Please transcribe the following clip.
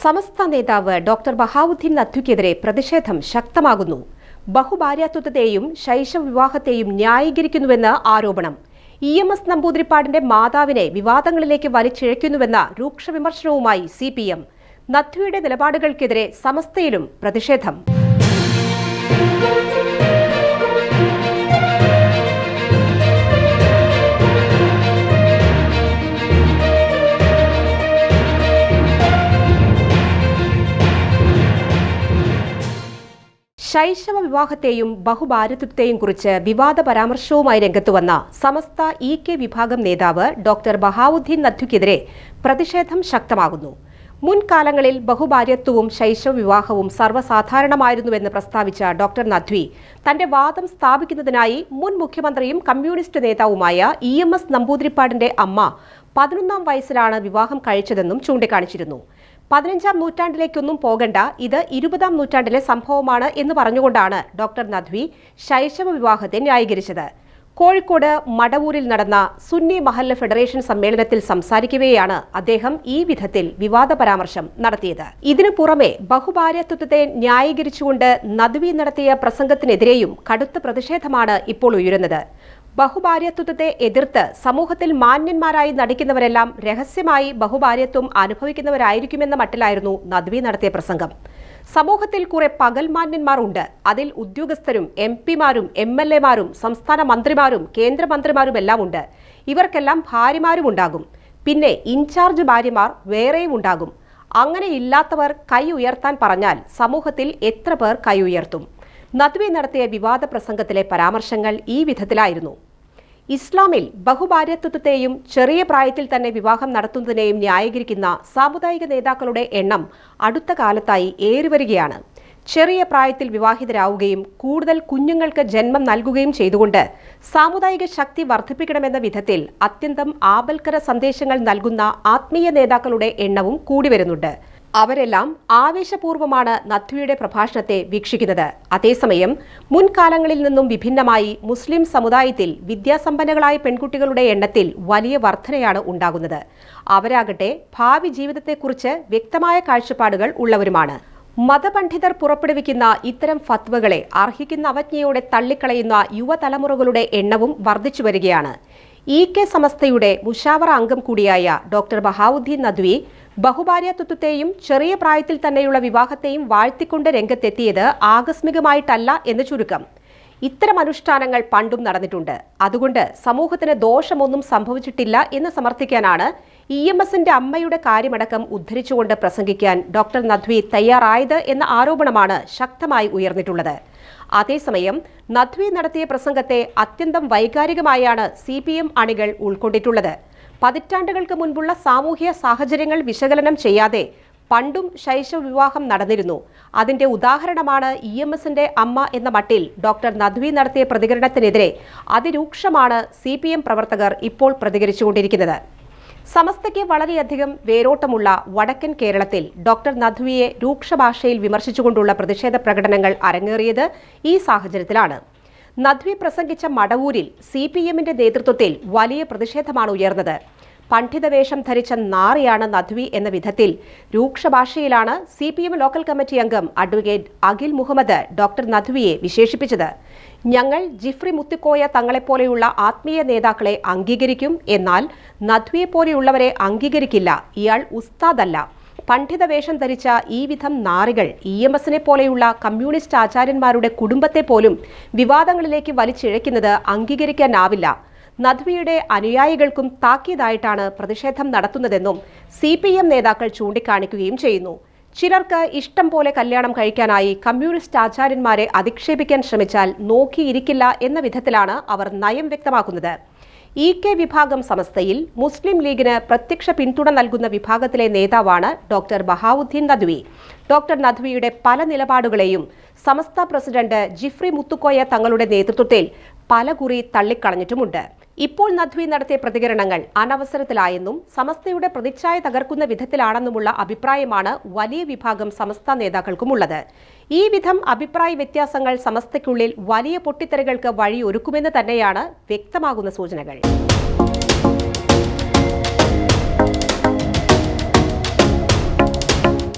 സമസ്ത നേതാവ് ഡോക്ടർ ബഹാവുദ്ദീൻ നദ്വിക്കെതിരെ പ്രതിഷേധം ശക്തമാകുന്നു. ബഹുഭാര്യാത്വത്തെയും ശൈശവ വിവാഹത്തെയും ന്യായീകരിക്കുന്നുവെന്ന് ആരോപണം. ഇ എം എസ് നമ്പൂതിരിപ്പാടിന്റെ മാതാവിനെ വിവാദങ്ങളിലേക്ക് വലിച്ചിഴയ്ക്കുന്നുവെന്ന രൂക്ഷ വിമർശനവുമായി സി പി എം. നദ്ദുയുടെ നിലപാടുകൾക്കെതിരെ സമസ്തയിലും പ്രതിഷേധം. ശൈശവ വിവാഹത്തെയും ബഹുഭാരത്വത്തെയും കുറിച്ച് വിവാദ പരാമർശവുമായി രംഗത്തുവന്ന സമസ്ത ഇ കെ വിഭാഗം നേതാവ് ഡോക്ടർ ബഹാവുദ്ദീൻ നദ്ദുക്കെതിരെ പ്രതിഷേധം ശക്തമാകുന്നു. മുൻകാലങ്ങളിൽ ബഹുഭാര്യത്വവും ശൈശവ വിവാഹവും സർവസാധാരണമായിരുന്നുവെന്ന് പ്രസ്താവിച്ച ഡോക്ടർ നദ്വി തന്റെ വാദം സ്ഥാപിക്കുന്നതിനായി മുൻ മുഖ്യമന്ത്രിയും കമ്മ്യൂണിസ്റ്റ് നേതാവുമായ ഇ എം എസ് നമ്പൂതിരിപ്പാടിന്റെ അമ്മ പതിനൊന്നാം വയസ്സിലാണ് വിവാഹം കഴിച്ചതെന്നും ചൂണ്ടിക്കാണിച്ചിരുന്നു. പതിനഞ്ചാം നൂറ്റാണ്ടിലേക്കൊന്നും പോകണ്ട. ഇത് ഇരുപതാം നൂറ്റാണ്ടിലെ സംഭവമാണ് എന്ന് പറഞ്ഞുകൊണ്ടാണ് ഡോക്ടർ നദ്വി ശൈശവ വിവാഹത്തെ ന്യായീകരിച്ചത്. കോഴിക്കോട് മടവൂരിൽ നടന്ന സുന്നി മഹല്ല ഫെഡറേഷൻ സമ്മേളനത്തിൽ സംസാരിക്കവെയാണ് അദ്ദേഹം ഈ വിധത്തിൽ വിവാദ പരാമർശം നടത്തിയത്. ഇതിനു പുറമെ ബഹുഭാര്യത്വത്തെ ന്യായീകരിച്ചുകൊണ്ട് നദ്വി നടത്തിയ പ്രസംഗത്തിനെതിരെയും കടുത്ത പ്രതിഷേധമാണ് ഇപ്പോൾ ഉയരുന്നത്. ബഹുഭാര്യത്വത്തെ എതിർത്ത് സമൂഹത്തിൽ മാന്യന്മാരായി നടിക്കുന്നവരെല്ലാം രഹസ്യമായി ബഹുഭാര്യത്വം അനുഭവിക്കുന്നവരായിരിക്കുമെന്ന മട്ടിലായിരുന്നു നദ്വി നടത്തിയ പ്രസംഗം. സമൂഹത്തിൽ കുറെ പകൽമാന്യന്മാർ ഉണ്ട്. അതിൽ ഉദ്യോഗസ്ഥരും എം പിമാരും എം എൽ എമാരും സംസ്ഥാന മന്ത്രിമാരും കേന്ദ്രമന്ത്രിമാരും എല്ലാം ഉണ്ട്. ഇവർക്കെല്ലാം ഭാര്യമാരും ഉണ്ടാകും. പിന്നെ ഇൻചാർജ് ഭാര്യമാർ വേറെയും ഉണ്ടാകും. അങ്ങനെ ഇല്ലാത്തവർ കൈ ഉയർത്താൻ പറഞ്ഞാൽ സമൂഹത്തിൽ എത്ര പേർ കൈ ഉയർത്തും? നദ്വി നടത്തിയ വിവാദ പ്രസംഗത്തിലെ പരാമർശങ്ങൾ ഈ വിധത്തിലായിരുന്നു. ഇസ്ലാമിൽ ബഹുഭാര്യത്വത്തെയും ചെറിയ പ്രായത്തിൽ തന്നെ വിവാഹം നടത്തുന്നതിനെയും ന്യായീകരിക്കുന്ന സാമുദായിക നേതാക്കളുടെ എണ്ണം അടുത്ത കാലത്തായി ഏറിവരികയാണ്. ചെറിയ പ്രായത്തിൽ വിവാഹിതരാവുകയും കൂടുതൽ കുഞ്ഞുങ്ങൾക്ക് ജന്മം നൽകുകയും ചെയ്തുകൊണ്ട് സാമുദായിക ശക്തി വർദ്ധിപ്പിക്കണമെന്ന വിധത്തിൽ അത്യന്തം ആപൽക്കര സന്ദേശങ്ങൾ നൽകുന്ന ആത്മീയ നേതാക്കളുടെ എണ്ണവും കൂടി വരുന്നുണ്ട് അവരെല്ലാം ആവേശപൂർവമാണ് നദ്വിയുടെ പ്രഭാഷണത്തെ വീക്ഷിക്കുന്നത്. അതേസമയം മുൻകാലങ്ങളിൽ നിന്നും വിഭിന്നമായി മുസ്ലിം സമുദായത്തിൽ വിദ്യാസമ്പന്നകളായ പെൺകുട്ടികളുടെ എണ്ണത്തിൽ വലിയ വർധനയാണ് ഉണ്ടാകുന്നത്. അവരാകട്ടെ ഭാവി ജീവിതത്തെക്കുറിച്ച് വ്യക്തമായ കാഴ്ചപ്പാടുകൾ ഉള്ളവരുമാണ്. മതപണ്ഡിതർ പുറപ്പെടുവിക്കുന്ന ഇത്തരം ഫത്വകളെ അർഹിക്കുന്ന അവജ്ഞയോടെ തള്ളിക്കളയുന്ന യുവതലമുറകളുടെ എണ്ണവും വർദ്ധിച്ചു വരികയാണ്. ഇ കെ സമസ്തയുടെ മുഷാവറ അംഗം കൂടിയായ ഡോക്ടർ ബഹാവുദ്ദീൻ നദ്വി ബഹുഭാര്യത്വത്തെയും ചെറിയ പ്രായത്തിൽ തന്നെയുള്ള വിവാഹത്തെയും വാഴ്ത്തിക്കൊണ്ട് രംഗത്തെത്തിയത് ആകസ്മികമായിട്ടല്ല എന്ന് ചുരുക്കം. ഇത്തരം അനുഷ്ഠാനങ്ങൾ പണ്ടും നടന്നിട്ടുണ്ട്. അതുകൊണ്ട് സമൂഹത്തിന് ദോഷമൊന്നും സംഭവിച്ചിട്ടില്ല എന്ന് സമർത്ഥിക്കാനാണ് ഇ എം എസിന്റെ അമ്മയുടെ കാര്യമടക്കം ഉദ്ധരിച്ചുകൊണ്ട് പ്രസംഗിക്കാൻ ഡോക്ടർ നദ്വി തയ്യാറായത് എന്ന ആരോപണമാണ് ശക്തമായി ഉയർന്നിട്ടുള്ളത്. അതേസമയം നദ്വി നടത്തിയ പ്രസംഗത്തെ അത്യന്തം വൈകാരികമായാണ് സി അണികൾ ഉൾക്കൊണ്ടിട്ടുള്ളത്. പതിറ്റാണ്ടുകൾക്ക് മുൻപുള്ള സാമൂഹ്യ സാഹചര്യങ്ങൾ വിശകലനം ചെയ്യാതെ പണ്ടും ശൈശവ വിവാഹം നടന്നിരുന്നു. അതിന്റെ ഉദാഹരണമാണ് ഇ എം എസിന്റെ അമ്മ എന്ന മട്ടിൽ ഡോക്ടർ നദ്വി നടത്തിയ പ്രതികരണത്തിനെതിരെ അതിരൂക്ഷമാണ് സി പി എം പ്രവർത്തകർ ഇപ്പോൾ പ്രതികരിച്ചുകൊണ്ടിരിക്കുന്നത്. സമസ്തയ്ക്ക് വളരെയധികം വേരോട്ടമുള്ള വടക്കൻ കേരളത്തിൽ ഡോക്ടർ നദ്വിയെ രൂക്ഷ ഭാഷയിൽ വിമർശിച്ചുകൊണ്ടുള്ള പ്രതിഷേധ പ്രകടനങ്ങൾ അരങ്ങേറിയത് ഈ സാഹചര്യത്തിലാണ്. നദ്വി പ്രസംഗിച്ച മടവൂരിൽ സി പി എമ്മിന്റെ നേതൃത്വത്തിൽ വലിയ പ്രതിഷേധമാണ് ഉയർന്നത്. പണ്ഡിതവേഷം ധരിച്ച നാറിയാണ് നദ്വി എന്ന വിധത്തിൽ രൂക്ഷ ഭാഷയിലാണ് C P M local committee അംഗം അഡ്വക്കേറ്റ് അഖിൽ മുഹമ്മദ് ഡോക്ടർ നദ്വിയെ വിശേഷിപ്പിച്ചത്. ഞങ്ങൾ ജിഫ്രി മുത്തിക്കോയ തങ്ങളെപ്പോലെയുള്ള ആത്മീയ നേതാക്കളെ അംഗീകരിക്കും എന്നാൽ നദ്വിയെ പോലെയുള്ളവരെ അംഗീകരിക്കില്ല. ഇയാൾ ഉസ്താദല്ല. പണ്ഡിത വേഷം ധരിച്ച ഈ വിധം നാറികൾ ഇ എം എസിനെ പോലെയുള്ള കമ്മ്യൂണിസ്റ്റ് ആചാര്യന്മാരുടെ കുടുംബത്തെ പോലും വിവാദങ്ങളിലേക്ക് വലിച്ചിഴയ്ക്കുന്നത് അംഗീകരിക്കാനാവില്ല. നദ്വിയുടെ അനുയായികൾക്കും താക്കീതായിട്ടാണ് പ്രതിഷേധം നടത്തുന്നതെന്നും സി നേതാക്കൾ ചൂണ്ടിക്കാണിക്കുകയും ചെയ്യുന്നു. ചിലർക്ക് ഇഷ്ടം പോലെ കല്യാണം കഴിക്കാനായി കമ്മ്യൂണിസ്റ്റ് ആചാര്യന്മാരെ അധിക്ഷേപിക്കാൻ ശ്രമിച്ചാൽ നോക്കിയിരിക്കില്ല എന്ന വിധത്തിലാണ് അവർ നയം വ്യക്തമാക്കുന്നത്. ഇ കെ വിഭാഗം സമസ്തയിൽ മുസ്ലിം ലീഗിന് പ്രത്യക്ഷ പിന്തുണ നൽകുന്ന വിഭാഗത്തിലെ നേതാവാണ് ഡോക്ടർ ബഹാവുദ്ദീൻ നദ്വി. ഡോക്ടർ നദ്വിയുടെ പല നിലപാടുകളെയും സമസ്ത പ്രസിഡന്റ് ജിഫ്രി മുത്തുക്കോയ തങ്ങളുടെ നേതൃത്വത്തിൽ പലകുറി തള്ളിക്കളഞ്ഞിട്ടുമുണ്ട്. ഇപ്പോൾ നദ്വി നടത്തിയ പ്രതികരണങ്ങൾ അനവസരത്തിലായെന്നും സമസ്തയുടെ പ്രതിച്ഛായ തകർക്കുന്ന വിധത്തിലാണെന്നുമുള്ള അഭിപ്രായമാണ് വലിയ വിഭാഗം സമസ്ത നേതാക്കൾക്കുമുള്ളത്. ഈ വിധം അഭിപ്രായ വ്യത്യാസങ്ങൾ സമസ്തയ്ക്കുള്ളിൽ വലിയ പൊട്ടിത്തെറികൾക്ക് വഴിയൊരുക്കുമെന്ന് തന്നെയാണ് വ്യക്തമാകുന്ന സൂചനകൾ.